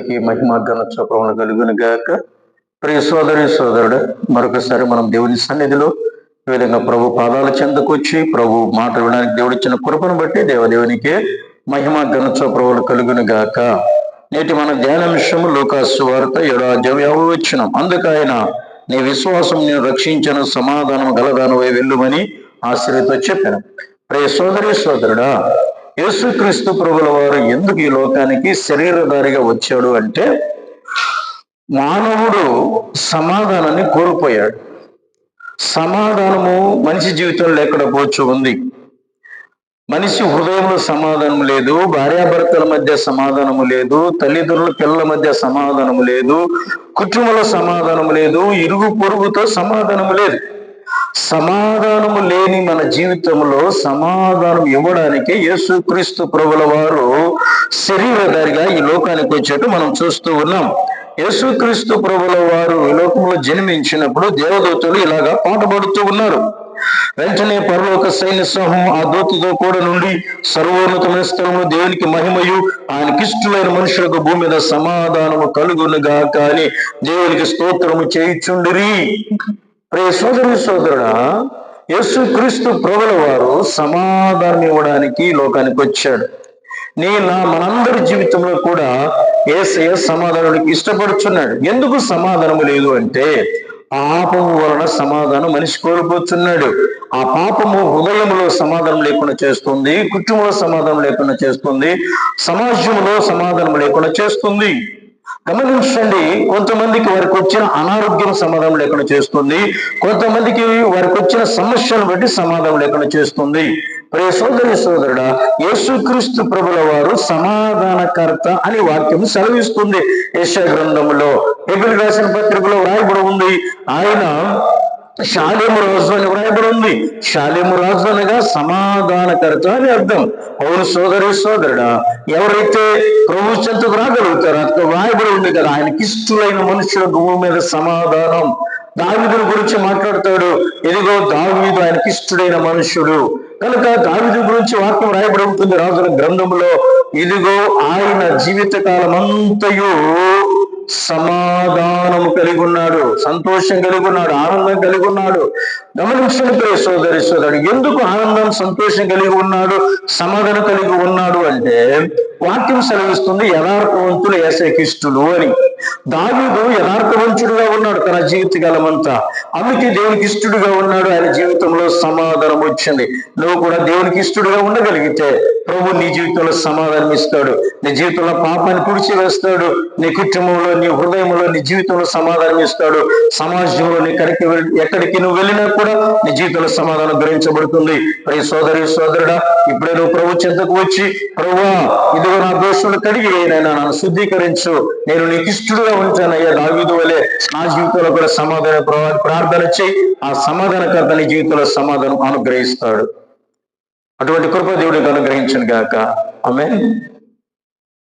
ఈ మహిమ ఘనత కలుగును గాక. ప్రియ సోదరి సోదరుడు మరొకసారి మనం దేవుని సన్నిధిలో ఈ విధంగా ప్రభు పాదాల చెందుకొచ్చి ప్రభు మాట వినడానికి దేవుడు ఇచ్చిన కృపను బట్టి దేవదేవునికి మహిమ ఘనత ప్రభువులు కలుగును గాక. నేటి మన ధ్యానాంశము లోకాసు వార్త ఏడో అధ్యాయం యాభై వచ్చినాం. అందుకు ఆయన నీ విశ్వాసం నేను రక్షించిన సమాధానం గలదానమై వెళ్ళుమని ఆశ్రయతో చెప్పాను. ప్రియ సోదరి సోదరుడా యేసుక్రీస్తు ప్రభుల వారు ఎందుకు ఈ లోకానికి శరీరధారిగా వచ్చాడు అంటే మానవుడు సమాధానాన్ని కోల్పోయాడు. సమాధానము మనిషి జీవితంలో లేకపోవచ్చు ఉంది. మనిషి హృదయంలో సమాధానం లేదు భార్యాభర్తల మధ్య సమాధానము లేదు తల్లిదండ్రుల పిల్లల మధ్య సమాధానము లేదు కుటుంబంలో సమాధానం లేదు ఇరుగు పొరుగుతో సమాధానం లేదు. సమాధానము లేని మన జీవితంలో సమాధానం ఇవ్వడానికి యేసుక్రీస్తు ప్రభుల వారు శరీరధారిగా ఈ లోకానికి వచ్చేట్టు మనం చూస్తూ ఉన్నాం. యేసుక్రీస్తు ప్రభుల వారు ఈ లోకంలో జన్మించినప్పుడు దేవదూతలు ఇలాగా పాటపడుతూ ఉన్నారు. వెంటనే పరలోక సైన్య సమూహం ఆ దూతతో కూడా నుండి సర్వోన్నతమైన స్థలంలో దేవునికి మహిమయు ఆయనకిష్టులైన మనుషులకు భూమి మీద సమాధానము కలుగునుగా కానీ దేవునికి స్తోత్రము చేయుచుండిరి. ప్రియ సోదరు సోదరుడా యేసు క్రీస్తు ప్రభుల వారు సమాధానం ఇవ్వడానికి లోకానికి వచ్చాడు. నీ నా మనందరి జీవితంలో కూడా ఏసయ సమాధానానికి ఇష్టపడుచున్నాడు. ఎందుకు సమాధానం లేదు అంటే పాపము వలన సమాధానం మనిషి కోల్పోతున్నాడు. ఆ పాపము హృదయంలో సమాధానం లేకుండా చేస్తుంది కుటుంబంలో సమాధానం లేకుండా చేస్తుంది సమాజంలో సమాధానం లేకుండా చేస్తుంది. గమనించండి కొంతమందికి వారికి వచ్చిన అనారోగ్యం సమాధానం లేకుండా చేస్తుంది. కొంతమందికి వారికి వచ్చిన సమస్యలను బట్టి సమాధానం లేకుండా చేస్తుంది. ప్రే సోదరి సోదరుడ యేసుక్రీస్తు ప్రభుల వారు సమాధానకర్త అని వాక్యం సెలవిస్తుంది. యశ గ్రంథములో ఎబిల్ రాసిన పత్రికలో రాయబడి ఉంది. ఆయన శాలేము రాజు అని వ్రాయబడి ఉంది. శాలేము రాజు అనగా సమాధానకర్త అని అర్థం. అవును సోదరి సోదరుడా ఎవరైతే ప్రభు చెంతకు రాగలుగుతారో అంత వ్రాయబడి ఉంది కదా. ఆయనకి ఇష్టలైన మనుషుల భూమి మీద సమాధానం. దావిదుని గురించి మాట్లాడతాడు. ఎదిగో దావిదు ఆయనకి ఇష్టడైన మనుష్యుడు కనుక దావిదు గురించి వాక్యం రాయబడి ఉంటుంది రాజుల గ్రంథంలో. ఇదిగో ఆయన జీవిత కాలం అంతయు సమాధానము కలిగి ఉన్నాడు సంతోషం కలిగి ఉన్నాడు ఆనందం కలిగి ఉన్నాడు గమనించండి సోదరి సోదరుడు ఎందుకు ఆనందం సంతోషం కలిగి ఉన్నాడు సమాధానం కలిగి ఉన్నాడు అంటే వాక్యం సెలవిస్తుంది యథార్థవంతులు ఏసకిష్టులు అని. దావీదు యథార్థవంతుడుగా ఉన్నాడు తన జీవిత కాలమంతా. అందుకే దేవునికి ఇష్టడుగా ఉన్నాడు. ఆయన జీవితంలో సమాధానం వచ్చింది. నువ్వు కూడా దేవునికి ఇష్టడుగా ఉండగలిగితే ప్రభు నీ జీవితంలో సమాధానం ఇస్తాడు. నీ జీవితంలో పాపాన్ని పుడిచి వేస్తాడు నీ కుటుంబంలో నీ హృదయంలో నీ జీవితంలో సమాధానం ఇస్తాడు. సమాజంలో నీ ఎక్కడికి ఎక్కడికి నువ్వు వెళ్ళినా కూడా నీ జీవితంలో సమాధానం గ్రహించబడుతుంది. ప్రతి సోదరి సోదరుడా ఇప్పుడే నువ్వు ప్రభు చెంతకు వచ్చి ప్రభు ఇదిగో నా దోషులు కడిగి నైనా నన్ను శుద్ధీకరించు. నేను నీకు ఇష్టడుగా ఉంటానయ్యా దావీదు వలె. నా జీవితంలో కూడా సమాధాన ప్రార్థన చేయి. ఆ సమాధానకర్త నీ జీవితంలో సమాధానం అనుగ్రహిస్తాడు. అటువంటి కృప దేవుడికి అనుగ్రహించను గాక. ఆమె